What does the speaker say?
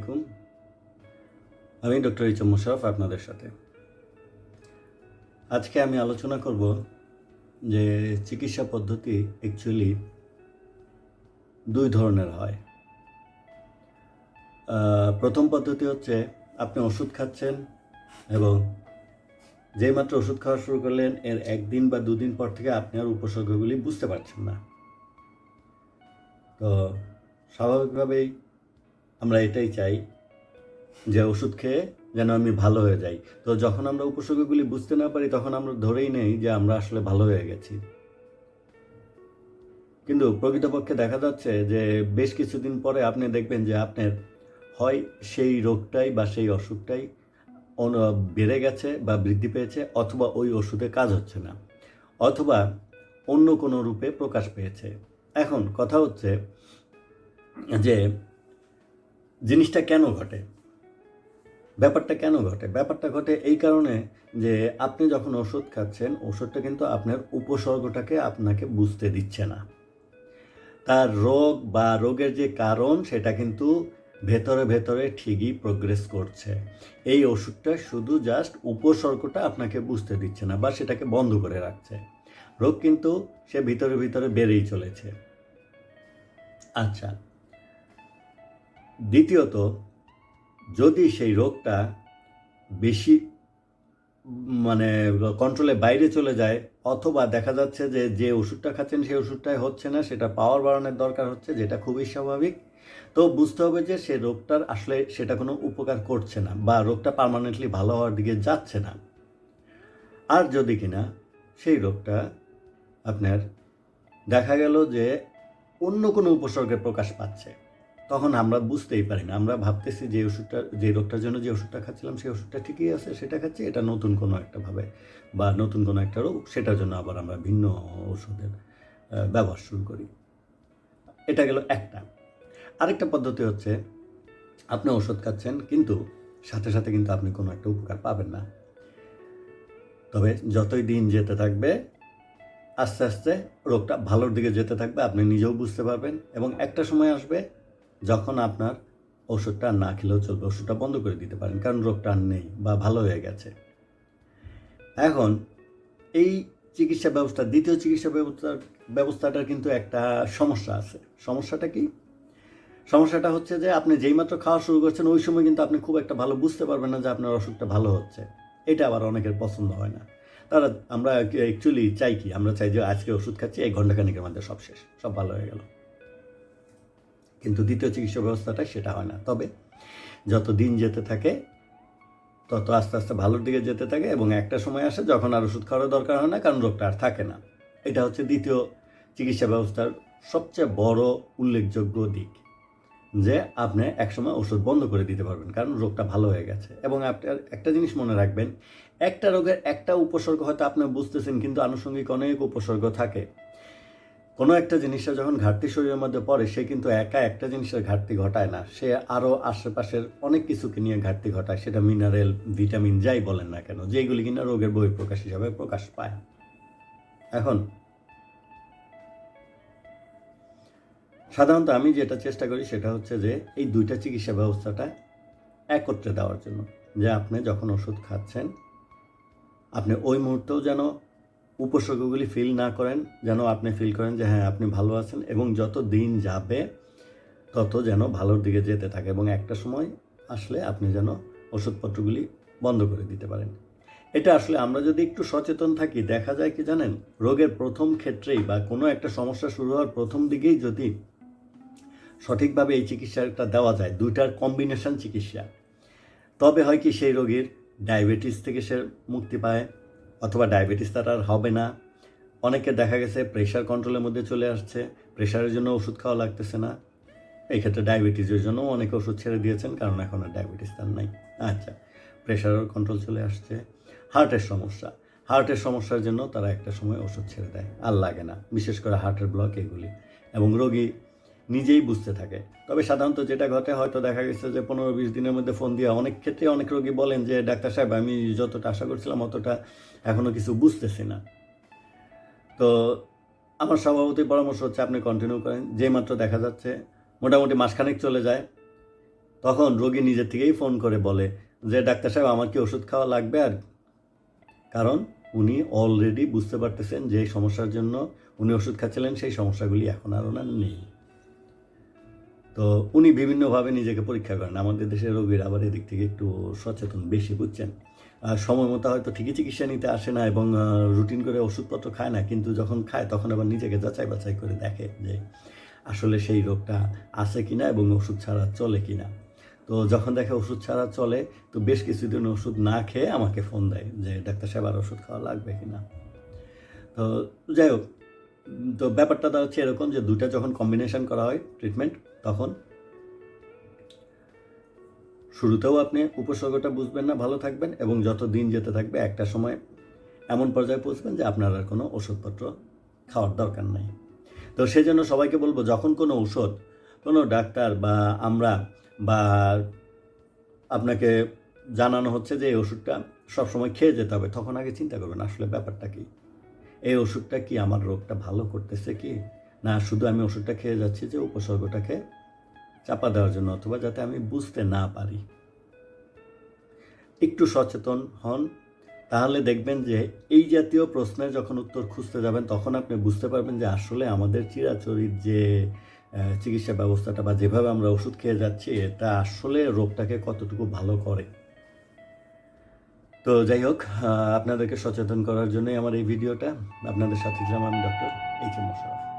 আলাইকুম। আমি ডক্টর ইচম মুশারফ আপনাদের সাথে। আজকে আমি আলোচনা করব যে চিকিৎসা পদ্ধতি অ্যাকচুয়ালি দুই ধরনের হয়। প্রথম পদ্ধতি হচ্ছে আপনি ওষুধ খাচ্ছেন এবং যেই মাত্র ওষুধ খাওয়া শুরু করলেন, এর একদিন বা দুদিন পর থেকে আপনি আর উপসর্গগুলি বুঝতে পারছেন না। তো স্বাভাবিকভাবেই আমরা এটাই চাই যে ওষুধ খেয়ে যেন আমি ভালো হয়ে যাই। তো যখন আমরা উপসর্গগুলি বুঝতে না পারি, তখন আমরা ধরেই নেই যে আমরা আসলে ভালো হয়ে গেছি। কিন্তু প্রকৃতপক্ষে দেখা যাচ্ছে যে বেশ কিছুদিন পরে আপনি দেখবেন যে আপনার হয় সেই রোগটাই বা সেই অসুখটাই বেড়ে গেছে বা বৃদ্ধি পেয়েছে, অথবা ওই ওষুধে কাজ হচ্ছে না, অথবা অন্য কোনো রূপে প্রকাশ পেয়েছে। এখন কথা হচ্ছে যে জিনিসটা কেন ঘটে? ব্যাপারটা কেন ঘটে? ব্যাপারটা ঘটে এই কারণে যে আপনি যখন ওষুধ খাচ্ছেন, ওষুধটা কিন্তু আপনার উপসর্গটাকে আপনাকে বুঝতে দিচ্ছে না। তার রোগ বা রোগের যে কারণ, সেটা কিন্তু ভেতরে ভেতরে ঠিকই প্রোগ্রেস করছে। এই ওষুধটা শুধু জাস্ট উপসর্গটা আপনাকে বুঝতে দিচ্ছে না বা সেটাকে বন্ধ করে রাখছে। রোগ কিন্তু সে ভিতরে ভিতরে বেড়েই চলেছে। আচ্ছা দ্বিতীয়ত, যদি সেই রোগটা বেশি মানে কন্ট্রোলে বাইরে চলে যায়, অথবা দেখা যাচ্ছে যে যে ওষুধটা খাচ্ছেন সেই ওষুধটাই হচ্ছে না, সেটা পাওয়ার বাড়ানোর দরকার হচ্ছে, যেটা খুবই স্বাভাবিক, তো বুঝতে হবে যে সে রোগটার আসলে সেটা কোনো উপকার করছে না, বা রোগটা পার্মানেন্টলি ভালো হওয়ার দিকে যাচ্ছে না। আর যদি কিনা সেই রোগটা আপনার দেখা গেল যে অন্য কোনো উপসর্গের প্রকাশ পাচ্ছে। তখন আমরা বুঝতেই পারি না। আমরা ভাবতেছি যে ওষুধটা, যে রোগটার জন্য যে ওষুধটা খাচ্ছিলাম, সেই ওষুধটা ঠিকই আছে, সেটা খাচ্ছি, এটা নতুন কোনো একটা ভাবে বা নতুন কোনো একটা রোগ, সেটার জন্য আবার আমরা ভিন্ন ওষুধের ব্যবহার শুরু করি। এটা গেল একটা। আরেকটা পদ্ধতি হচ্ছে, আপনি ওষুধ খাচ্ছেন, কিন্তু সাথে সাথে কিন্তু আপনি কোনো একটা উপকার পাবেন না। তবে যতই দিন যেতে থাকবে, আস্তে আস্তে রোগটা ভালোর দিকে যেতে থাকবে, আপনি নিজেও বুঝতে পারবেন এবং একটা সময় আসবে যখন আপনার ওষুধটা না খেলেও চলবে, ওষুধটা বন্ধ করে দিতে পারেন, কারণ রোগটা আর নেই বা ভালো হয়ে গেছে। এখন এই চিকিৎসা ব্যবস্থা, দ্বিতীয় চিকিৎসা ব্যবস্থা ব্যবস্থাটার কিন্তু একটা সমস্যা আছে। সমস্যাটা কি? সমস্যাটা হচ্ছে যে আপনি যেইমাত্র খাওয়া শুরু করছেন, ওই সময় কিন্তু আপনি খুব একটা ভালো বুঝতে পারবেন না যে আপনার অসুখটা ভালো হচ্ছে। এটা আবার অনেকের পছন্দ হয় না। তারা, আমরা অ্যাকচুয়ালি চাই কি? আমরা চাই যে আজকে ওষুধ খাচ্ছি, এই ঘন্টাখানিকের মধ্যে সব শেষ, সব ভালো হয়ে গেল। কিন্তু দ্বিতীয় চিকিৎসা ব্যবস্থাটা সেটা হয় না। তবে যত দিন যেতে থাকে, তত আস্তে আস্তে ভালোর দিকে যেতে থাকে এবং একটা সময় আসে যখন আর ওষুধ খাওয়ার দরকার হয় না, কারণ রোগটা আর থাকে না। এটা হচ্ছে দ্বিতীয় চিকিৎসা ব্যবস্থার সবচেয়ে বড় উল্লেখযোগ্য দিক, যে আপনি একসময় ওষুধ বন্ধ করে দিতে পারবেন, কারণ রোগটা ভালো হয়ে গেছে। এবং আপনার একটা জিনিস মনে রাখবেন, একটা রোগের একটা উপসর্গ হয়তো আপনি বুঝতেছেন, কিন্তু আনুষঙ্গিক অনেক উপসর্গ থাকে। কোনো একটা জিনিসের যখন ঘাটতি শরীরের মধ্যে পড়ে, সে কিন্তু একা একটা জিনিসের ঘাটতি ঘটায় না। সে আরও আশেপাশের অনেক কিছুকে নিয়ে ঘাটতি ঘটায়, সেটা মিনারেল ভিটামিন যাই বলেন না কেন, যেগুলি কিনা রোগের বহিঃপ্রকাশ হিসাবে প্রকাশ পায়। এখন, সাধারণত আমি যেটা চেষ্টা করি সেটা হচ্ছে যে, এই দুইটা চিকিৎসা ব্যবস্থাটা একত্রে দেওয়ার জন্য। যে আপনি যখন ওষুধ খাচ্ছেন, আপনি ওই মুহূর্তেও যেন উপসর্গগুলি ফিল না করেন, যেন আপনি ফিল করেন যে হ্যাঁ আপনি ভালো আছেন এবং যত দিন যাবে, তত যেন ভালোর দিকে যেতে থাকে এবং একটা সময় আসলে আপনি যেন ওষুধপত্রগুলি বন্ধ করে দিতে পারেন। এটা আসলে আমরা যদি একটু সচেতন থাকি, দেখা যায় কি জানেন, রোগের প্রথম ক্ষেত্রেই বা কোনো একটা সমস্যা শুরু হওয়ার প্রথম দিকেই যদি সঠিকভাবে এই চিকিৎসাটা দেওয়া যায়, দুইটার কম্বিনেশন চিকিৎসা, তবে হয় কি সেই রোগীর ডায়াবেটিস থেকে সে মুক্তি পায় অথবা ডায়াবেটিস তার আর হবে না। অনেকে দেখা গেছে প্রেশার কন্ট্রোলের মধ্যে চলে আসছে প্রেশারের জন্য ওষুধ খাওয়া লাগতেছে না। এই ক্ষেত্রে ডায়াবেটিসের জন্য অনেকে ওষুধ ছেড়ে দিয়েছেন, কারণ এখন আর ডায়াবেটিস তার নাই। আচ্ছা প্রেশারের কন্ট্রোল চলে আসছে। হার্টের সমস্যা। হার্টের সমস্যার জন্য তারা একটা সময় ওষুধ ছেড়ে দেয়, আর লাগে না। বিশেষ করে হার্টের ব্লক এগুলি। এবং রোগী নিজেই বুঝতে থাকে। তবে সাধারণত যেটা ঘটে, হয়তো দেখা গেছে যে পনেরো বিশ দিনের মধ্যে ফোন দিয়ে অনেক ক্ষেত্রে অনেক রোগী বলেন যে, ডাক্তার সাহেব, আমি যতটা আশা করছিলাম অতটা এখনও কিছু বুঝতেছি না। তো আমার স্বভাবতই পরামর্শ হচ্ছে, আপনি কন্টিনিউ করেন। যে মাত্র দেখা যাচ্ছে, মোটামুটি মাসখানেক চলে যায়, তখন রোগী নিজের থেকেই ফোন করে বলে যে, ডাক্তার সাহেব, আমার কি ওষুধ খাওয়া লাগবে আর? কারণ উনি অলরেডি বুঝতে পারতেছেন যে সমস্যার জন্য উনি ওষুধ খাচ্ছিলেন, সেই সমস্যাগুলি এখন আর ওনার নেই। তো উনি বিভিন্নভাবে নিজেকে পরীক্ষা করেন। আমাদের দেশের রোগীরা আবার এদিক থেকে একটু সচেতন বেশি, বুঝছেন? সময় মতো হয়তো ঠিকই চিকিৎসা নিতে আসে না এবং রুটিন করে ওষুধপত্র খায় না, কিন্তু যখন খায় তখন আবার নিজেকে যাচাই বাছাই করে দেখে যে আসলে সেই রোগটা আছে কি না এবং ওষুধ ছাড়া চলে কি না তো যখন দেখে ওষুধ ছাড়া চলে, তো বেশ কিছুদিন ওষুধ না খেয়ে আমাকে ফোন দেয় যে, ডাক্তার সাহেব আর ওষুধ খাওয়া লাগবে কি না তো যাই হোক তো ব্যাপারটা হচ্ছে এরকম যে দুটা যখন কম্বিনেশন করা হয় ট্রিটমেন্ট তখন শুরুতেও আপনি উপসর্গটা বুঝবেন না, ভালো থাকবেন এবং যত দিন যেতে থাকবে একটা সময় এমন পর্যায়ে পৌঁছবেন যে আপনার আর কোনো ওষুধপত্র খাওয়ার দরকার নেই। তো সেই জন্য সবাইকে বলব, যখন কোনো ঔষধ, কোনো ডাক্তার বা আমরা বা আপনাকে জানানো হচ্ছে যে এই ওষুধটা সবসময় খেয়ে যেতে হবে, তখন আগে চিন্তা করবেন আসলে ব্যাপারটা কি। এই ওষুধটা কি আমার রোগটা ভালো করতেছে কি? না, শুধু আমি ওষুধটা খেয়ে যাচ্ছি যে উপসর্গটাকে চাপা দেওয়ার জন্য অথবা যাতে আমি বুঝতে না পারি। একটু সচেতন হন, তাহলে দেখবেন যে এই জাতীয় প্রশ্নের যখন উত্তর খুঁজতে যাবেন, তখন আপনি বুঝতে পারবেন যে আসলে আমাদের চিরাচরিত যে চিকিৎসা ব্যবস্থাটা বা যেভাবে আমরা ওষুধ খেয়ে যাচ্ছি, এটা আসলে রোগটাকে কতটুকু ভালো করে। তো যাই হোক আপনাদেরকে সচেতন করার জন্যই আমার এই ভিডিওটা। আপনাদের সাথে ছিলাম আমি ডক্টর এইচ এম মোশারফ